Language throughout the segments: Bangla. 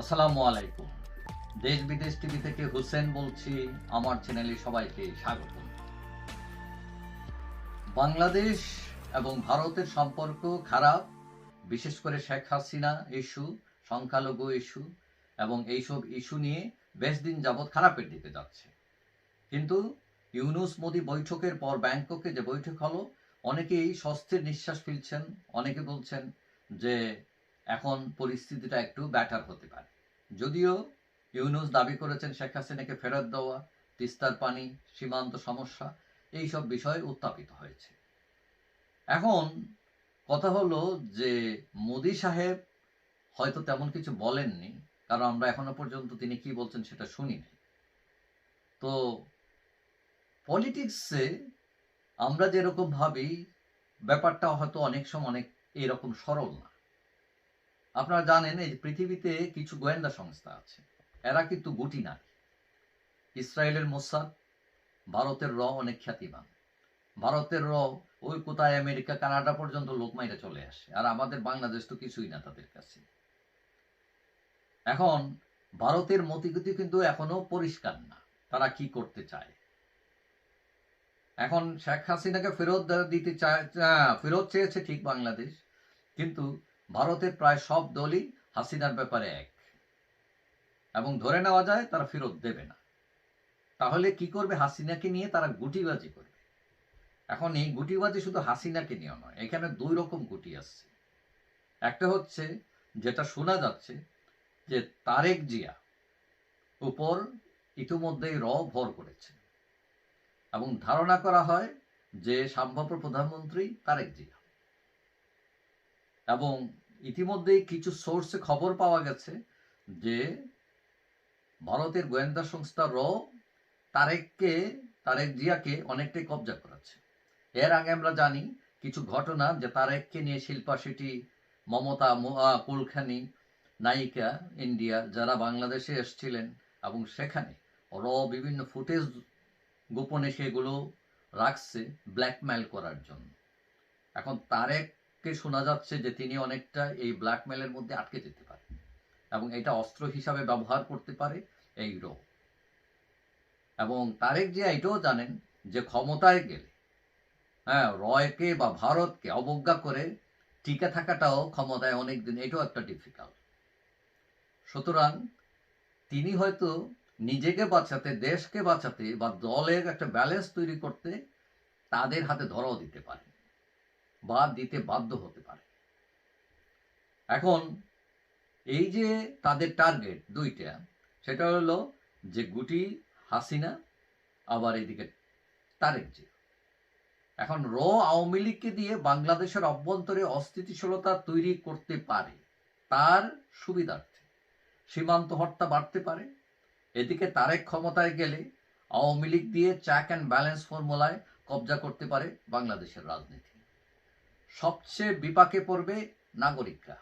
আসসালামু আলাইকুম। দেশ বিদেশ টিভি থেকে হুসেন বলছি, আমার চ্যানেলে সবাইকে স্বাগত। বাংলাদেশ এবং ভারতের সম্পর্ক খারাপ, বিশেষ করে শেখ হাসিনা ইস্যু, সংখ্যালঘু ইস্যু, এবং এইসব ইস্যু নিয়ে বেশ দিন যাবৎ খারাপের দিকে যাচ্ছে। কিন্তু ইউনুস মোদি বৈঠকের পর ব্যাংককে যে বৈঠক হলো, অনেকেই স্বস্তির নিঃশ্বাস ফেলছেন, অনেকে বলছেন যে এখন পরিস্থিতিটা একটু ব্যাটার হতে পারে। যদিও ইউনুস দাবি করেছেন শেখ হাসিনাকে ফেরত দেওয়া, তিস্তার পানি, সীমান্ত সমস্যা এই সব বিষয় উত্থাপিত হয়েছে। এখন কথা হলো যে মোদি সাহেব হয়তো তেমন কিছু বলেননি, কারণ আমরা এখনও পর্যন্ত তিনি কি বলছেন সেটা শুনিনি। তো পলিটিক্সে আমরা যেরকম ভাবি ব্যাপারটা হয়তো অনেক সময় অনেক এরকম সরল না। আপনারা জানেন এই পৃথিবীতে কিছু গোয়েন্দা সংস্থা আছে। এরা কিন্তু গুটি না ইসরায়েলের মোসাদ, ভারতের র অনেক খ্যাতিমান। ভারতের র ওই কোথায় আমেরিকা, কানাডা পর্যন্ত লোক মাইরে চলে আসে। আর আমাদের বাংলাদেশ তো কিছুই না তাদের কাছে। এখন ভারতের মতিগতি কিন্তু এখনও পরিষ্কার না। তারা কি করতে চায়? এখন শেখ হাসিনাকে ফেরত দিতে চায় ফেরত চেয়েছে ঠিক বাংলাদেশ। কিন্তু ভারতের প্রায় সব দলই হাসিনার ব্যাপারে এক। এবং ধরে নেওয়া যায় তারা ফেরত দেবে না। তাহলে কি করবে হাসিনাকে নিয়ে? তারা গুটিবাজি করবে। এখন এই গুটিবাজি শুধু হাসিনাকে নিয়ে নয়, এখানে দুই রকম গুটি আসছে। একটা হচ্ছে, যেটা শোনা যাচ্ছে, যে তারেক জিয়া উপর ইতিমধ্যেই র ভর করেছে এবং ধারণা করা হয় যে, সম্ভাব্য প্রধানমন্ত্রী তারেক জিয়া। এবং ইতিমধ্যেই কিছু সোর্সে খবর পাওয়া গেছে যে ভারতের গোয়েন্দা সংস্থা র তারেককে, তারেক জিয়াকে অনেকটাই কবজা করাচ্ছে এর আগে আমরা জানি কিছু ঘটনা যে তারেককে নিয়ে শিল্পা শেঠি মমতা কুলখানি, নায়িকা ইন্ডিয়া যারা বাংলাদেশে এসেছিলেন এবং সেখানে র বিভিন্ন ফুটেজ গোপনে সেগুলো রাখছে ব্ল্যাকমেল করার জন্য। এখন তারেককে শোনা যাচ্ছে যে তিনি অনেকটা এই ব্ল্যাকমেলের মধ্যে আটকে যেতে পারে এবং এটা অস্ত্র হিসাবে ব্যবহার করতে পারে এই র এবং তারেক যে এটাও জানেন যে ক্ষমতায় গেলে হ্যাঁ রয়কে বা ভারতকে অবজ্ঞা করে টিকে থাকাটাও ক্ষমতায় অনেক দিন এটাও একটা ডিফিকাল্ট সুতরাং তিনি হয়তো নিজেকে বাঁচাতে, দেশকে বাঁচাতে বা দলের একটা ব্যালেন্স তৈরি করতে তাদের হাতে ধরাও দিতে পারে বা দিতে বাধ্য হতে পারে। এখন এই যে তাদের টার্গেট দুইটা, সেটা হলো যে গুটি হাসিনা, আবার এদিকে তারেক জি এখন র আওয়ামী লীগকে দিয়ে বাংলাদেশের অভ্যন্তরে অস্থিতিশীলতা তৈরি করতে পারে, তার সুবিধার্থে। সীমান্ত হত্যা বাড়তে পারে, এদিকে তারেক ক্ষমতায় গেলে আওয়ামী লীগ দিয়ে চ্যাক অ্যান্ড ব্যালেন্স ফর্মুলায় কবজা করতে পারে বাংলাদেশের রাজনীতি। সবচেয়ে বিপাকে পড়বে নাগরিকরা,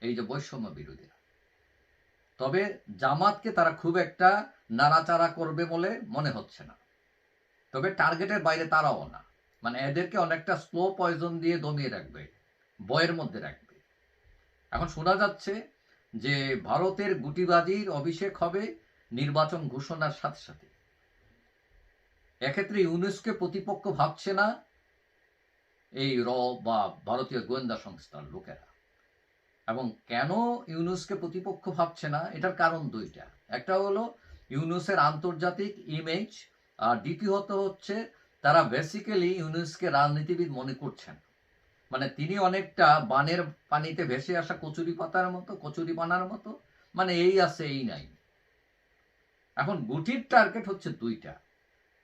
এই যে বৈষম্য বিরোধীরা। তবে জামাতকে তারা খুব একটা নাড়াচাড়া করবে বলে মনে হচ্ছে না। তবে টার্গেটের বাইরে তারাও না। মানে এদেরকে অনেকটা স্লো পয়জন দিয়ে দমিয়ে রাখবে বয়ের মধ্যে রাখবে। এখন শোনা যাচ্ছে যে ভারতের গুটিবাজির অভিষেক হবে নির্বাচন ঘোষণার সাথে সাথে। এক্ষেত্রে ইউনেস্কো প্রতিপক্ষ ভাবছে না এই র বা ভারতীয় গোয়েন্দা সংস্থার লোকেরা। এবং কেন ইউনুসকে প্রতিপক্ষ ভাবছে না? এটার কারণ দুইটা। একটা হলো ইউনুসের আন্তর্জাতিক ইমেজ আর দ্বিতীয়ত হচ্ছে তারা বেসিক্যালি ইউনুসকে রাজনীতিবিদ মনে করছেন। মানে তিনি অনেকটা বানের পানিতে ভেসে আসা কচুরি পাতার মতো, কচুরি বানার মতো মানে এই আছে, এই নাই। এখন গুটির টার্গেট হচ্ছে দুইটা।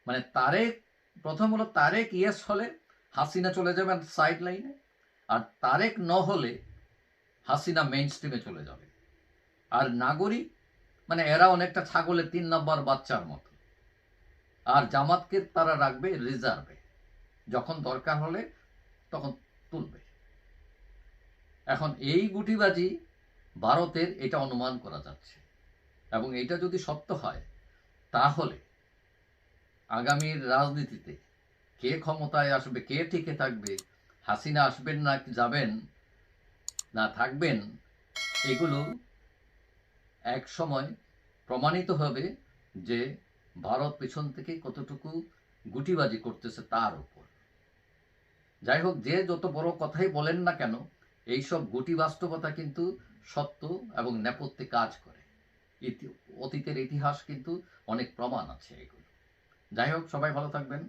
মানে তারেক, প্রথম হলো তারেক ইয়েস হলে হাসিনা চলে যাবেন সাইড লাইনে আর তারেক ন হলে হাসিনা মেইন স্ট্রিমে চলে যাবে। আর নাগরিক মানে এরা অনেকটা ছাগলের তিন নম্বর বাচ্চার মতো। আর জামাতকে তারা রাখবে রিজার্ভে যখন দরকার হলে তখন তুলবে। এখন এই গুটিবাজি ভারতের এটা অনুমান করা যাচ্ছে। এবং এটা যদি সত্য হয়, তাহলে আগামীর রাজনীতিতে কে ক্ষমতায় আসবে, কে টিকে থাকবে, হাসিনা আসবেন না, যাবেন না, থাকবেন, এগুলো এক সময় প্রমাণিত হবে যে ভারত পেছন থেকে কতটুকু গুটিবাজি করতেছে তার উপর। যাই হোক, যে যত বড় কথাই বলেন না কেন, এইসব গুটি বাস্তবতা কিন্তু সত্য এবং নেপথ্যে কাজ করে। অতীতের ইতিহাস কিন্তু অনেক প্রমাণ আছে এগুলো। যাই হোক, সবাই ভালো থাকবেন।